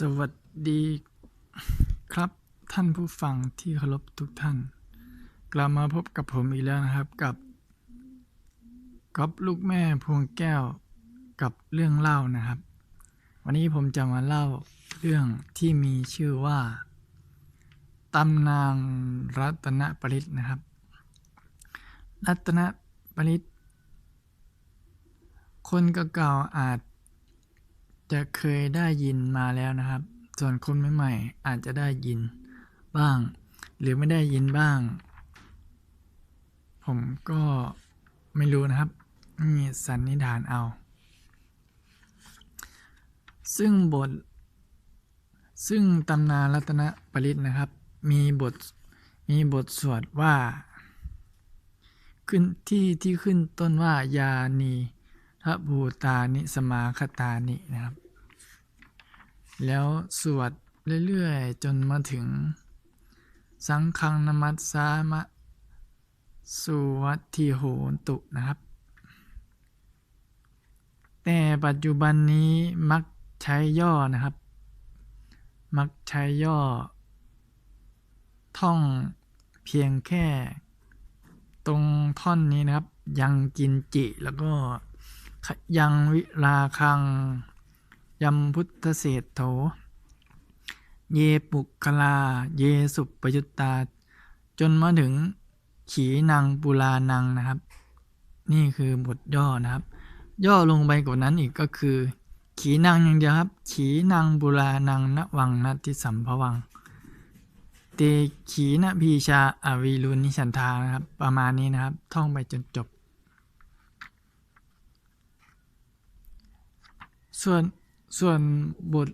สวัสดีครับท่านผู้ฟังที่เคารพทุกท่าน กลับมาพบกับผมอีกแล้วนะครับกับก๊อฟลูกแม่พวงแก้วกับเรื่องเล่านะครับ วันนี้ผมจะมาเล่าเรื่องที่มีชื่อว่าตำนานรัตนปริตนะครับ รัตนปริตคนเก่าๆอาจ จะเคยได้ยินมาแล้วนะครับ ส่วนคนใหม่ๆอาจจะได้ยินบ้าง หรือไม่ได้ยินบ้าง ผมก็ไม่รู้นะครับนี่สันนิษฐานเอา ซึ่งบท ซึ่งตำนานรัตนปริตนะครับ มีบท มีบทสวดว่า ขึ้นที่ที่ขึ้นต้นว่ายานีะภูตานิสมาคตานินะครับ แล้วสวดเรื่อยๆ จนมาถึง สังคังนมัสสามะสุวัตถิโหนตุนะครับ แต่ปัจจุบันนี้มักใช้ย่อนะครับ มักใช้ย่อ ท่องเพียงแค่ ตรงท่อนนี้นะครับ ยังกินจิแล้วก็ ยังวิราคังยำพุทธเศษโถ เยปุคลา เยสุปยุตตา จนมาถึงขีนางปุลานังนะครับ นี่คือบทย่อนะครับ ย่อลงไปกว่านั้นอีกก็คือ ขีนางอย่างเดียวครับ ขีนางบุรานังนวังนัติสัมภวัง เตขีนพีชาอวีรุนิชันทานะครับ ประมาณนี้นะครับ ท่องไปจนจบ ส่วนส่วนบท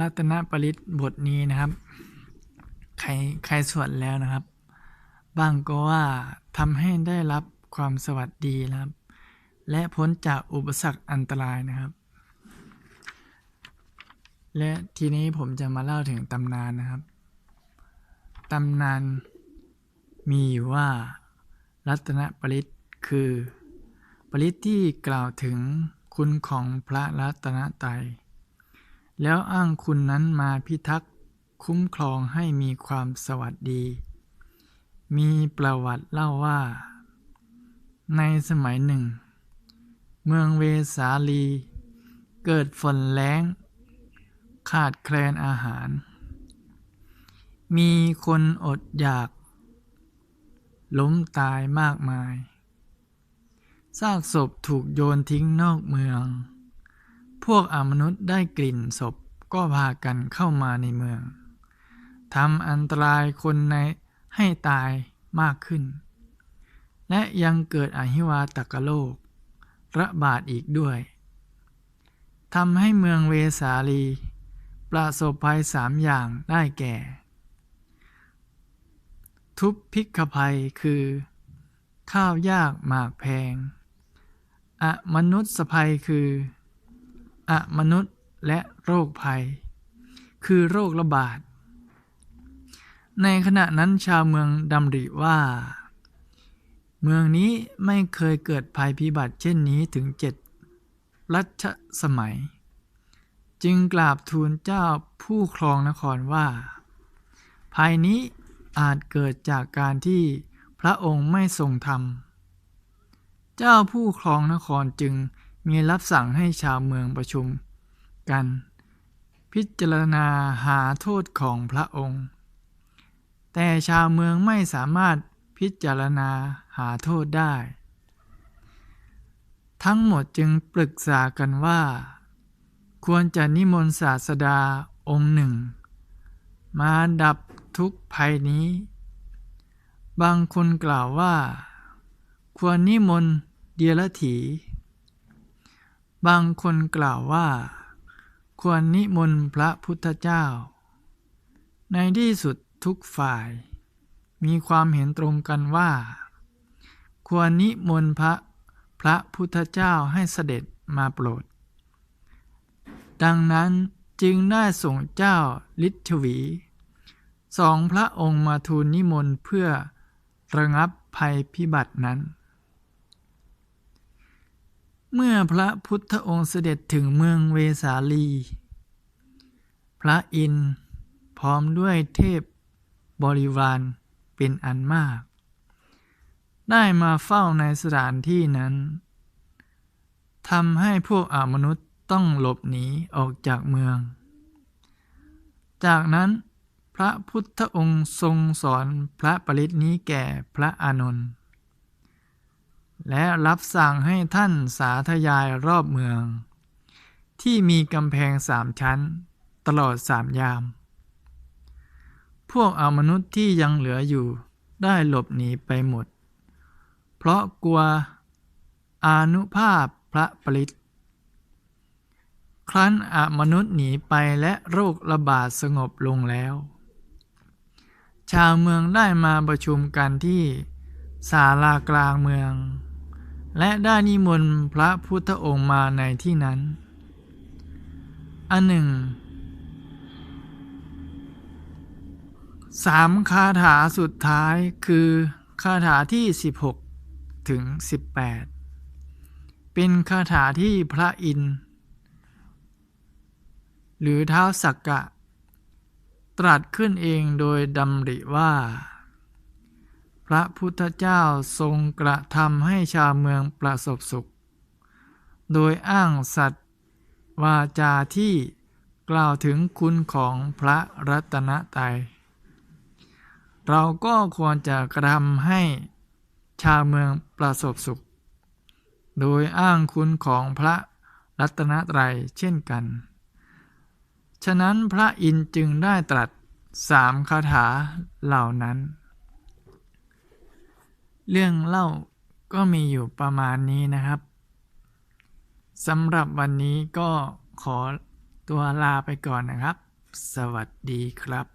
รัตนปริตบทนี้นะครับ ใครใครสวดแล้วนะครับ บางก็ว่าทำให้ได้รับความสวัสดีนะครับ และพ้นจากอุปสรรคอันตรายนะครับ และทีนี้ผมจะมาเล่าถึงตำนานนะครับ ตำนานมีอยู่ว่ารัตนปริตคือ ปริตที่กล่าวถึง คุณของพระรัตนตรัย แล้วอ้างคุณนั้นมาพิทักษ์คุ้มครองให้มีความสวัสดี มีประวัติเล่าว่า ในสมัยหนึ่ง เมืองเวสาลี เกิดฝนแล้ง ขาดแคลนอาหาร มีคนอดอยาก ล้มตายมากมาย ซากศพถูกโยนทิ้งนอกเมือง พวกอมนุษย์ได้กลิ่นศพก็พากันเข้ามาในเมืองทำอันตรายคนในให้ตายมากขึ้น และยังเกิดอหิวาตกโรคระบาดอีกด้วยทำให้เมืองเวสาลี ประสบภัยสามอย่างได้แก่ ทุพพิกภัยคือ ข้าวยากหมากแพง อมนุษย์สภัยคืออมนุษย์และโรคภัย คือโรคระบาด ในขณะนั้นชาวเมืองดำริว่า เมืองนี้ไม่เคยเกิดภัยพิบัติเช่นนี้ถึงเจ็ดรัชสมัย จึงกราบทูลเจ้าผู้ครองนครว่า ภัยนี้อาจเกิดจากการที่พระองค์ไม่ทรงธรรม เจ้าผู้ครองนครจึงมีรับสั่งให้ชาวเมืองประชุมกัน พิจารณาหาโทษของพระองค์ แต่ชาวเมืองไม่สามารถพิจารณาหาโทษได้ ทั้งหมดจึงปรึกษากันว่า ควรจะนิมนต์ศาสดาองค์หนึ่ง มาดับทุกภัยนี้ บางคนกล่าวว่า ควรนิมนต์เดียรถี บางคนกล่าวว่า ควรนิมนต์พระพุทธเจ้า ในที่สุดทุกฝ่าย มีความเห็นตรงกันว่า ควรนิมนต์พระพระพุทธเจ้าให้เสด็จมาโปรด ดังนั้นจึงได้ส่งเจ้าลิชวี สองพระองค์มาทูลนิมนต์เพื่อระงับภัยพิบัตินั้น เมื่อพระพุทธองค์เสด็จถึงเมืองเวสาลี พระอินทร์พร้อมด้วยเทพบริวารเป็นอันมาก ได้มาเฝ้าในสถานที่นั้นทำให้พวกอามนุษย์ต้องหลบหนีออกจากเมือง จากนั้นพระพุทธองค์ทรงสอนพระปริตนี้แก่พระอานนท์ และรับสั่งให้ท่านสาธยายรอบเมือง ที่มีกำแพงสามชั้น ตลอดสามยาม พวกอามนุษย์ที่ยังเหลืออยู่ได้หลบหนีไปหมด เพราะกลัวอานุภาพพระปริตครั้นอามนุษย์หนีไปและโรคระบาดสงบลงแล้ว ชาวเมืองได้มาประชุมกันที่ ศาลากลางเมือง และได้นิมนต์พระพุทธองค์มาในที่นั้น อันหนึ่งสามคาถาสุดท้ายคือคาถาที่ 16 ถึง 18 เป็นคาถาที่พระอินทร์หรือเท้าสักกะ ตรัสขึ้นเองโดยดำริว่า พระพุทธเจ้าทรงกระทำให้ชาวเมืองประสบสุข โดยอ้างสัตว์วาจาที่กล่าวถึงคุณของพระรัตนตรัย เราก็ควรจะกระทำให้ชาวเมืองประสบสุข โดยอ้างคุณของพระรัตนตรัยเช่นกัน ฉะนั้นพระอินทร์จึงได้ตรัสสามคาถาเหล่านั้น เรื่องเล่าก็มีอยู่ประมาณนี้นะครับสำหรับวันนี้ก็ขอตัวลาไปก่อนนะครับ สวัสดีครับ